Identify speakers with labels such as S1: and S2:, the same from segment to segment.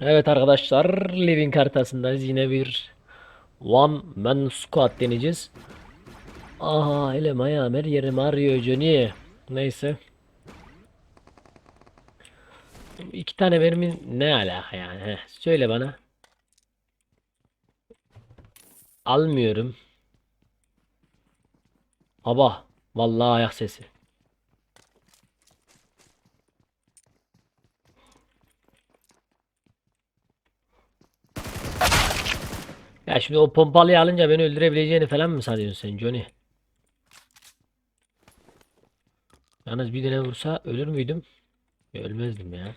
S1: Evet arkadaşlar Living haritasındayız. Yine bir One Man Squad deneyeceğiz. Aha elim ayağım her yerim ağrıyor Johnny. Neyse. İki tane mermi ne alaka yani? Heh, söyle bana. Almıyorum. Aba vallahi ayak sesi. Ya şimdi o pompalıyı alınca beni öldürebileceğini falan mı sanıyorsun sen Johnny? Yalnız bir tane vursa ölür müydüm? Ölmezdim ya.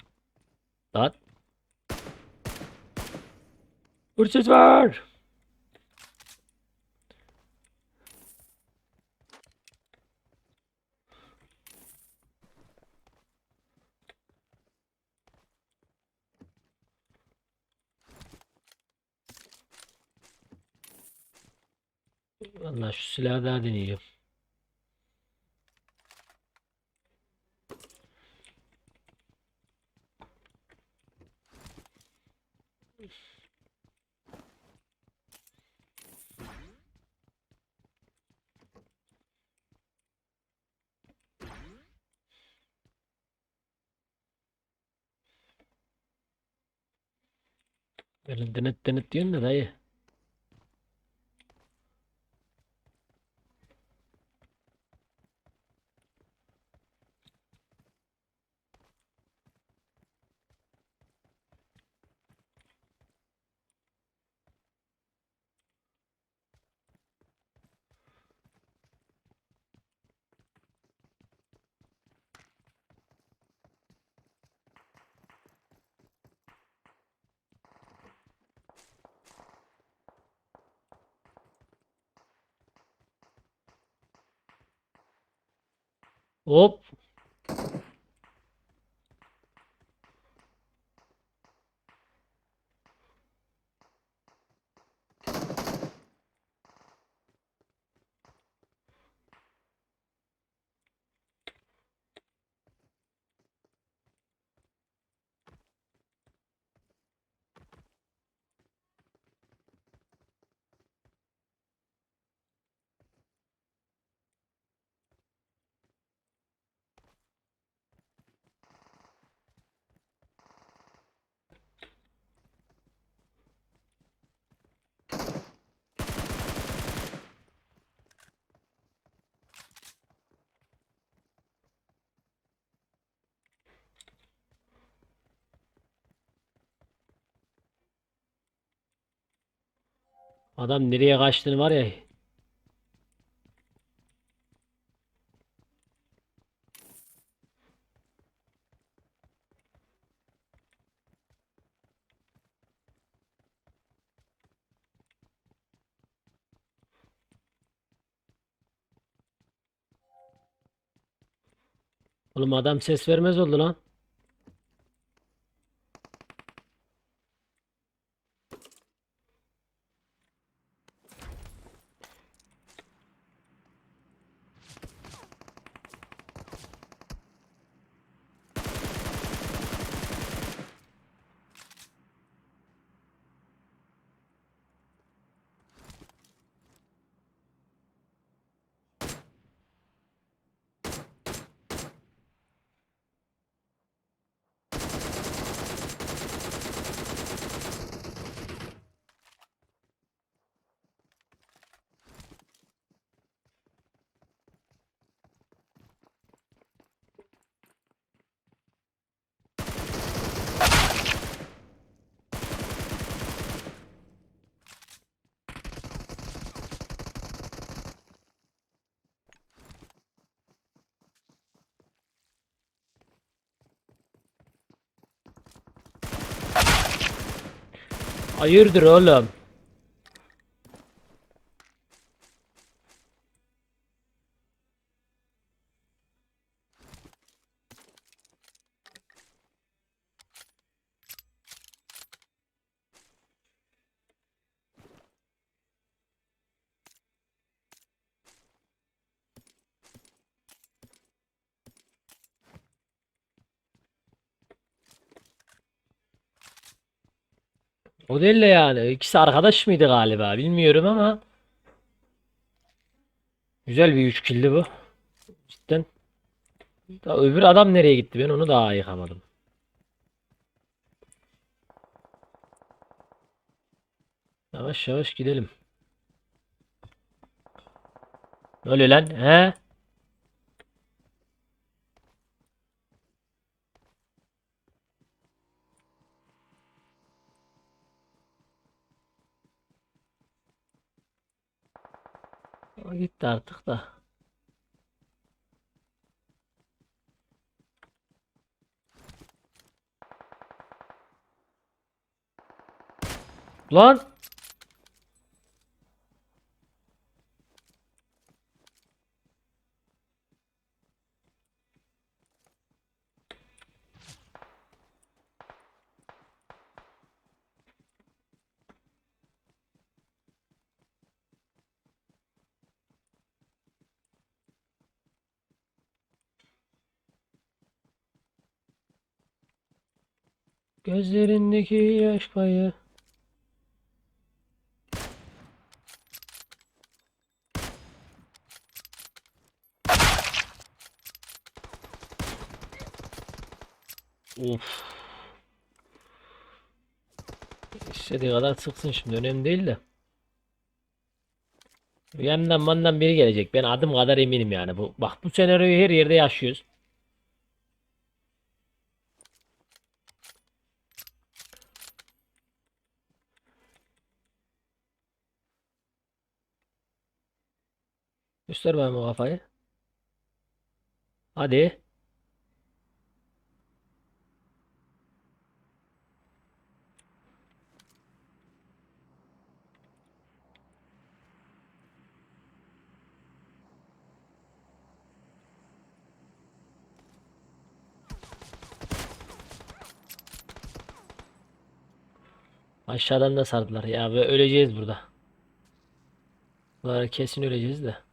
S1: Lan. Hırsız var. Vallahi şu silahı daha deneyeceğim. Böyle denet denet diyorsun da dayı. Hop. Adam nereye kaçtığını var ya. Oğlum adam ses vermez oldu lan. Hayırdır oğlum? O değil de yani. İkisi arkadaş mıydı galiba? Bilmiyorum ama. Güzel bir 3 kill'di bu. Cidden. Da öbür adam nereye gitti? Ben onu daha yıkamadım. Yavaş yavaş gidelim. Ne oluyor lan? He? O gitti artık da. Lan! Gözlerindeki yaş payı. Of. İstediği kadar sıksın şimdi önemli değil de. Yandan mandan biri gelecek. Ben adım kadar eminim yani. Bu, bak bu senaryoyu her yerde yaşıyoruz. Göster bana o kafayı. Hadi. Aşağıdan da sardılar ya ve öleceğiz burada. Bunlar kesin öleceğiz de.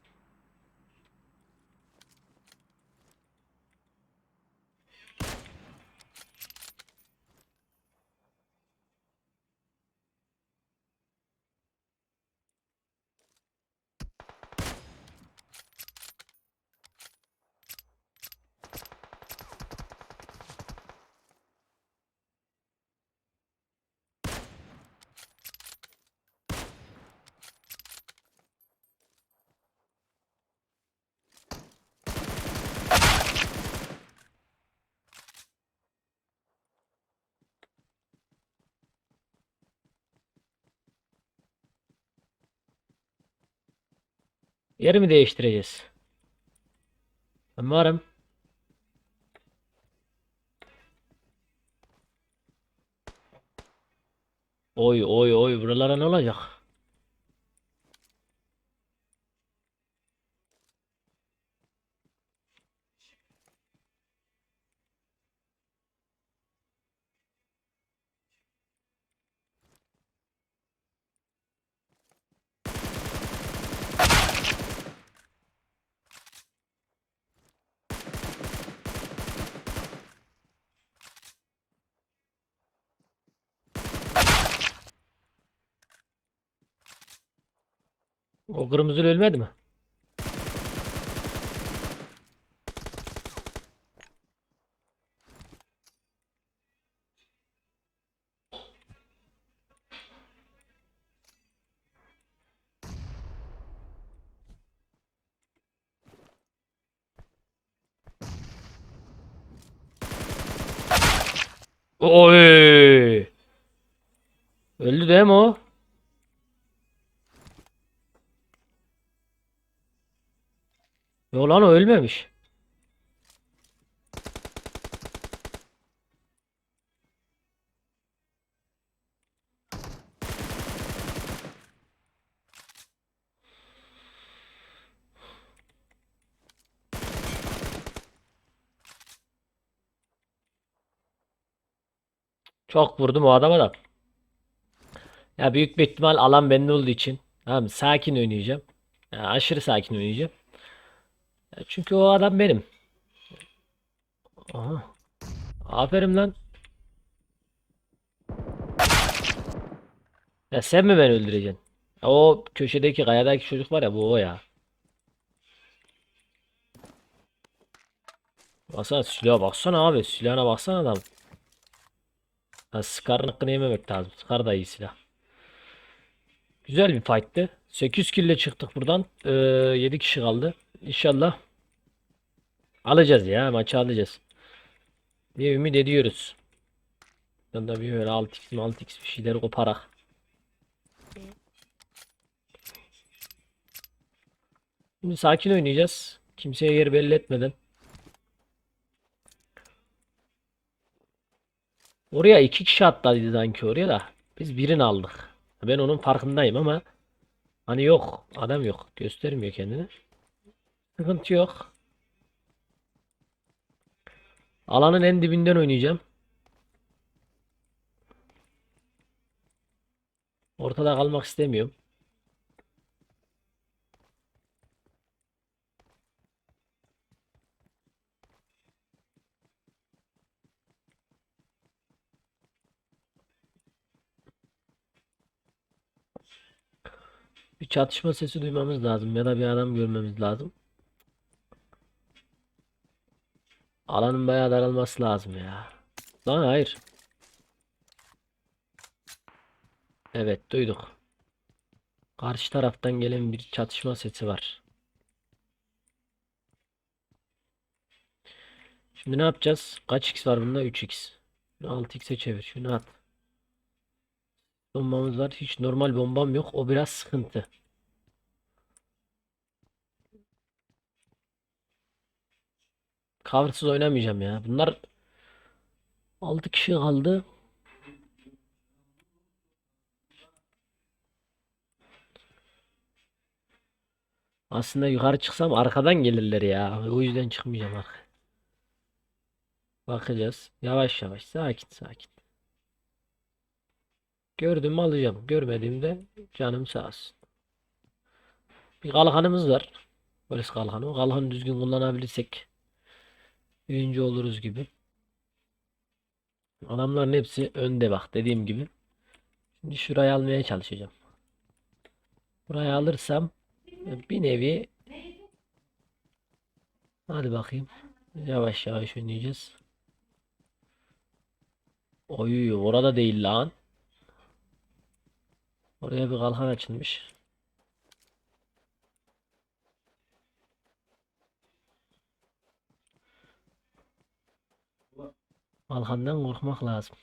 S1: Yeri mi değiştireceğiz? Ben. Oy oy oy buralara ne olacak? O kırmızı ölmedi mi? Oy! Öldü değil mi o? Yok lan o ölmemiş. Çok vurdum o adama da. Ya büyük bir ihtimal alan bende olduğu için. Tamam sakin oynayacağım. Ya aşırı sakin oynayacağım. Ya çünkü o adam benim. Aha. Aferin lan. Ya sen mi beni öldüreceksin? O köşedeki kayadaki çocuk var ya bu o ya. Baksana silaha baksana abi. Silahına baksana adam. Ha, Scar'ın hakkını yememek lazım. Scar da iyi silah. Güzel bir fight'tı. 8 kill çıktık buradan. Ee, 7 kişi kaldı. İnşallah alacağız ya. Maçı alacağız. Bir ümit ediyoruz. Ben de bir böyle 6x 6x bir şeyleri koparak. Şimdi sakin oynayacağız. Kimseye yer belli etmeden. Oraya iki kişi atladıydı sanki oraya da. Biz birini aldık. Ben onun farkındayım ama hani yok. Adam yok. Göstermiyor kendini. Sıkıntı yok. Alanın en dibinden oynayacağım. Ortada kalmak istemiyorum. Bir çatışma sesi duymamız lazım ya da bir adam görmemiz lazım. Alanın bayağı daralması lazım ya. Lan hayır. Evet duyduk. Karşı taraftan gelen bir çatışma sesi var. Şimdi ne yapacağız? Kaç x var bunda? 3x. Şunu 6x'e çevir. Şunu at. Bombamız var. Hiç normal bombam yok. O biraz sıkıntı. Coversız oynamayacağım ya. Bunlar 6 kişi kaldı. Aslında yukarı çıksam arkadan gelirler ya. O yüzden çıkmayacağım arkaya. Bakacağız. Yavaş yavaş. Sakin sakin. Gördüm alacağım. Görmediğimde canım sağ olsun. Bir kalkanımız var. Polis kalkanı. O kalkanı düzgün kullanabilirsek birinci oluruz gibi. Adamların hepsi önde bak dediğim gibi. Şimdi şurayı almaya çalışacağım. Burayı alırsam bir nevi hadi bakayım. Yavaş yavaş oynayacağız. Oy orada değil lan. Oraya bir kalkan açılmış. Kalkandan korkmak lazım.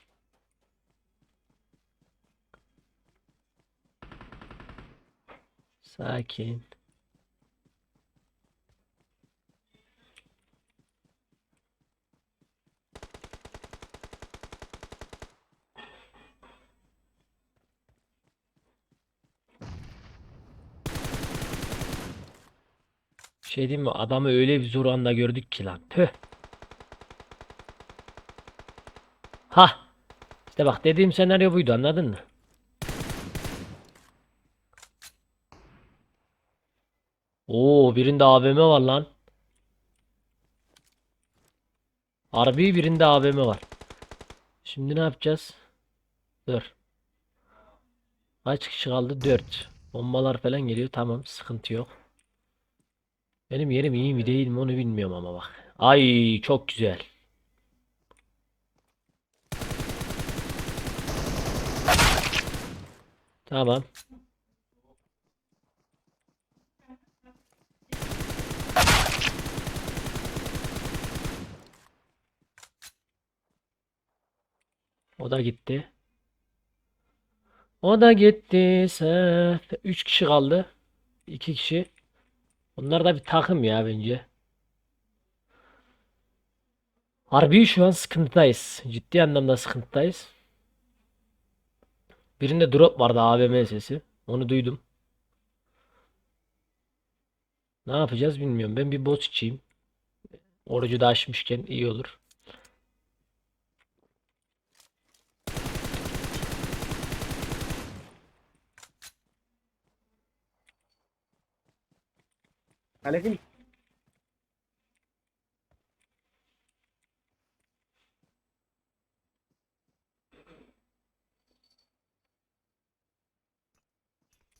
S1: Sakin. Şey diyeyim mi? Adamı öyle bir zor anda gördük ki lan. Tüh. Ha. İşte bak dediğim senaryo buydu anladın mı? Oo birinde AVM var lan. Harbi birinde AVM var. Şimdi ne yapacağız? Dur. Kaç kişi kaldı? 4. Bombalar falan geliyor. Tamam sıkıntı yok. Benim yerim iyi mi değil mi onu bilmiyorum ama bak. Ay çok güzel. Tamam. O da gitti. O da gitti. 3 kişi kaldı. 2 kişi. Onlar da bir takım ya bence. Harbi şu an sıkıntıdayız. Ciddi anlamda sıkıntıdayız. Birinde drop vardı AVM sesi. Onu duydum. Ne yapacağız bilmiyorum. Ben bir bot içeyim. Orucu da açmışken iyi olur.
S2: Aleyküm.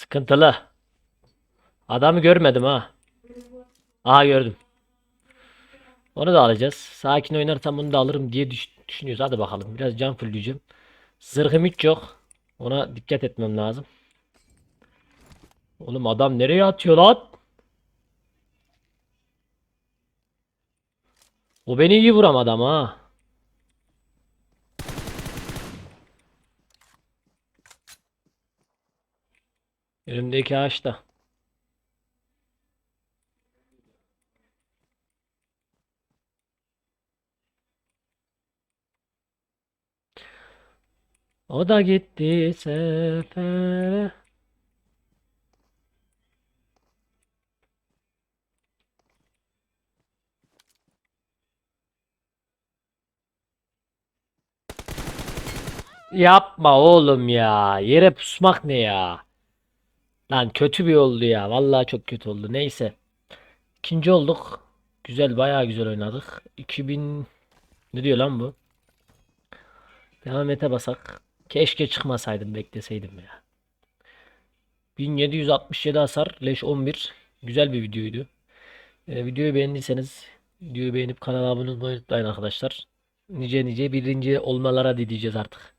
S1: Sıkıntılı. Adamı görmedim ha. Aha gördüm. Onu da alacağız. Sakin oynarsam bunu da alırım diye düş- düşünüyoruz. Hadi bakalım. Biraz can fullleyeceğim. Zırhım hiç yok. Ona dikkat etmem lazım. Oğlum adam nereye atıyor lan? O beni iyi vuramadı ama ha. Önümdeki ağaçta. O da gitti sefere. Yapma oğlum ya. Yere pusmak ne ya? Lan kötü bir oldu ya. Vallahi çok kötü oldu. Neyse. İkinci olduk. Güzel, bayağı güzel oynadık. 2000 ne diyor lan bu? Devam ete basak. Keşke çıkmasaydım, bekleseydim ya. 1767 hasar, leş 11. Güzel bir videoydu. Ee, videoyu beğendiyseniz videoyu beğenip kanala abone olmayı unutmayın arkadaşlar. Nice nice birinci olmalara dileyeceğiz artık.